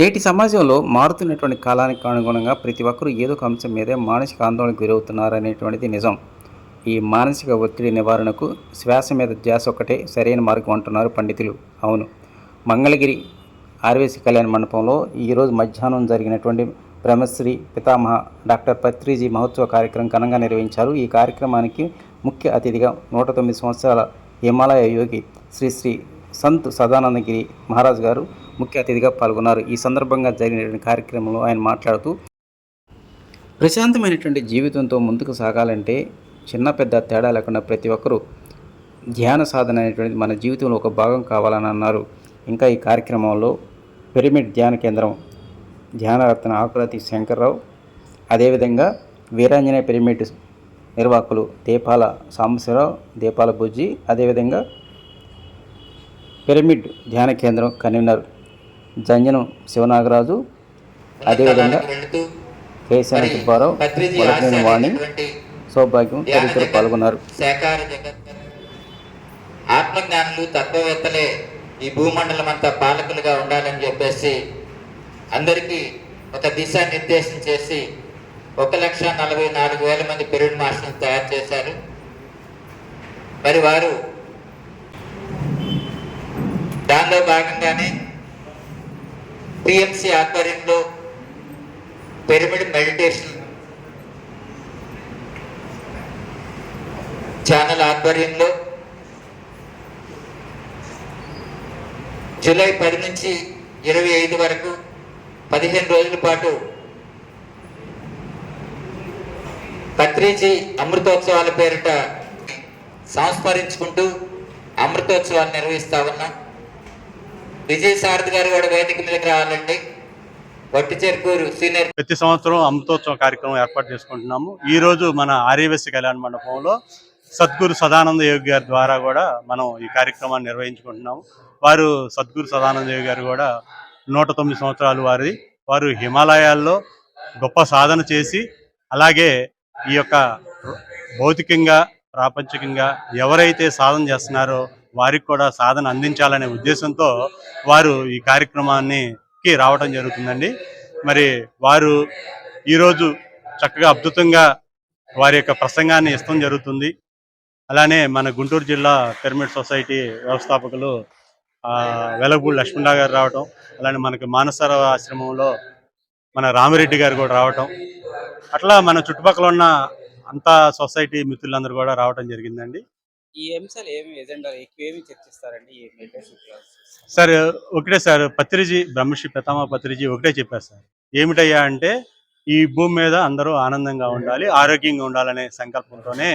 నేటి సమాజంలో మారుతున్నటువంటి కాలానికి అనుగుణంగా ప్రతి ఒక్కరూ ఏదో ఒక అంశం మీదే మానసిక ఆందోళనకు గురవుతున్నారనేటువంటిది నిజం. ఈ మానసిక ఒత్తిడి నివారణకు శ్వాస మీద ధ్యాస ఒక్కటే సరైన మార్గం అంటున్నారు పండితులు. అవును. మంగళగిరి ఆర్వేసి కళ్యాణ మండపంలో ఈరోజు మధ్యాహ్నం జరిగినటువంటి బ్రహ్మశ్రీ పితామహ డాక్టర్ పత్రిజీ మహోత్సవ కార్యక్రమం ఘనంగా నిర్వహించారు. ఈ కార్యక్రమానికి ముఖ్య అతిథిగా నూట తొమ్మిది సంవత్సరాల హిమాలయ యోగి శ్రీ శ్రీ సంత్ సదానందగిరి మహారాజ్ గారు ముఖ్య అతిథిగా పాల్గొన్నారు. ఈ సందర్భంగా జరిగినటువంటి కార్యక్రమంలో ఆయన మాట్లాడుతూ ప్రశాంతమైనటువంటి జీవితంతో ముందుకు సాగాలంటే చిన్న పెద్ద తేడా లేకుండా ప్రతి ఒక్కరూ ధ్యాన సాధన అనేటువంటిది మన జీవితంలో ఒక భాగం కావాలని అన్నారు. ఇంకా ఈ కార్యక్రమంలో పిరమిడ్ ధ్యాన కేంద్రం ధ్యానరత్న ఆకులతి శంకర్రావు అదేవిధంగా వీరాంజనేయ పిరమిడ్ నిర్వాహకులు దీపాల సాంబశివరావు దీపాల బుజ్జి అదేవిధంగా పిరమిడ్ ధ్యాన కేంద్రం కన్వీనర్ జంజనం శివనాగరాజు. అదేవిధంగా కేశాన సుబ్బారావు వాణి. సౌభాగ్యం తదితరులు పాల్గొన్నారు. ఆత్మజ్ఞానులు తత్వవేత్తలే ఈ భూమండలం అంతా పాలకులుగా ఉండాలని చెప్పేసి అందరికీ ఒక దిశా నిర్దేశం చేసి ఒక లక్ష నలభై నాలుగు వేల మంది పిరియడ్ మాస్టర్లు తయారు చేశారు. మరి వారు దానిలో భాగంగానే పిఎంసి ఆధ్వర్యంలో పిరమిడ్ మెడిటేషన్ ఛానల్ ఆధ్వర్యంలో జూలై పది నుంచి ఇరవై ఐదు వరకు పదిహేను రోజుల పాటు పత్రిజీ అమృతోత్సవాల పేరిట సంస్మరించుకుంటూ అమృతోత్సవాలు నిర్వహిస్తా ఉన్నాం. విజయ్ సారథి గారు కూడా వేదిక మీదకి రావాలండి. వట్టి చెరుకూరు సీనియర్ ప్రతి సంవత్సరం అమృతోత్సవ కార్యక్రమం ఏర్పాటు చేసుకుంటున్నాము. ఈ రోజు మన ఆర్యవేసి కళ్యాణ మండపంలో సద్గురు సదానంద యోగి గారి ద్వారా కూడా మనం ఈ కార్యక్రమాన్ని నిర్వహించుకుంటున్నాము. వారు సద్గురు సదానంద యోగి గారు కూడా నూట తొమ్మిది సంవత్సరాలు వారిది. వారు హిమాలయాల్లో గొప్ప సాధన చేసి అలాగే ఈ యొక్క భౌతికంగా ప్రాపంచికంగా ఎవరైతే సాధన చేస్తున్నారో వారికి కూడా సాధన అందించాలనే ఉద్దేశంతో వారు ఈ కార్యక్రమానికి రావటం జరుగుతుందండి. మరి వారు ఈరోజు చక్కగా అద్భుతంగా వారి యొక్క ప్రసంగాన్ని ఇష్టం జరుగుతుంది. అలానే మన గుంటూరు జిల్లా పిరమిడ్ సొసైటీ వ్యవస్థాపకులు ఆ, లక్ష్మణరావు గారు రావటం అలానే మనకి మానసర ఆశ్రమంలో మన రామిరెడ్డి గారు కూడా రావటం. అట్లా మన చుట్టుపక్కల ఉన్న అంతా సొసైటీ మిత్రులందరూ కూడా రావటం జరిగిందండి. ఈ అంశాలు ఏమి ఏమి చర్చిస్తారండి ఈ సార్ ఒకటే సార్ పత్రిజీ బ్రహ్మశ్రీ ప్రతామ పత్రిజీ ఒకటే చెప్పారు సార్. ఏమిటయ్యా అంటే ఈ భూమి మీద అందరూ ఆనందంగా ఉండాలి ఆరోగ్యంగా ఉండాలనే సంకల్పంతోనే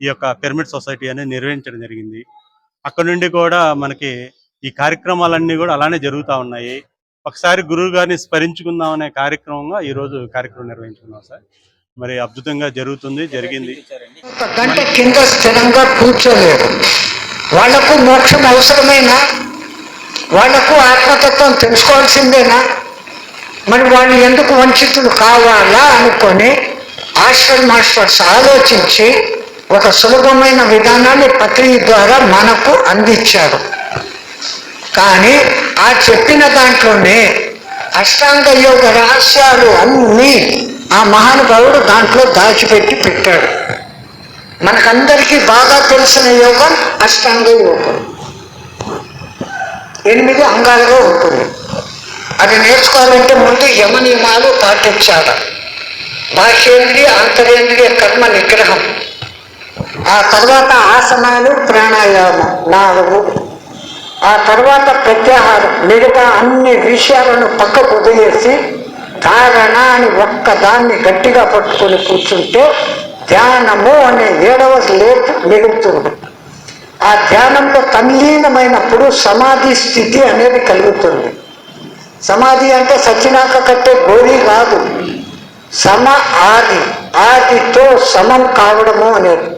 ఈ యొక్క పిరమిడ్ సొసైటీ అనేది నిర్వహించడం జరిగింది. అక్కడ నుండి కూడా మనకి ఈ కార్యక్రమాలన్నీ కూడా అలానే జరుగుతూ ఉన్నాయి. ఒకసారి గురువు గారిని స్మరించుకుందాం అనే కార్యక్రమంగా ఈ రోజు కార్యక్రమం నిర్వహించుకున్నాం సార్. మరి అద్భుతంగా జరుగుతుంది జరిగింది. గంట కింద స్థిరంగా కూర్చోలేరు. వాళ్ళకు మోక్షం అవసరమేనా? వాళ్ళకు ఆత్మతత్వం తెలుసుకోవాల్సిందేనా? మరి వాళ్ళు ఎందుకు వంచితులు కావాలా అనుకొని ఆశ్రమ్ మాస్టర్స్ ఆలోచించి ఒక సులభమైన విధానాన్ని పత్రిక ద్వారా మనకు అందించారు. కానీ ఆ చెప్పిన దాంట్లోనే అష్టాంగ యోగ రహస్యాలు అన్నీ ఆ మహానుభావుడు దాంట్లో దాచిపెట్టి పెట్టాడు. మనకందరికీ బాగా తెలిసిన యోగం అష్టాంగ యోగం. ఎనిమిది అంగాలుగా ఉంటుంది. అది నేర్చుకోవాలంటే ముందు యమ నియమాలు పాటించాలి. బాహ్యేంద్రియ అంతరేంద్రియ కర్మ నిగ్రహం. ఆ తర్వాత ఆసనాలు ప్రాణాయామం నాలుగు. ఆ తర్వాత ప్రత్యాహారం మిగతా అన్ని విషయాలను పక్కకు వదిలేసి ధారణ అని ఒక్క దాన్ని గట్టిగా పట్టుకొని కూర్చుంటే ధ్యానము అనే ఏడవ లేట్ మిగులుతుంది ఆ ధ్యానంలో తల్లీనమైనప్పుడు సమాధి స్థితి అనేది కలుగుతుంది. సమాధి అంటే సచ్చినాక కట్టే గోరి కాదు సమ ఆది ఆదితో సమం కావడము అనేది.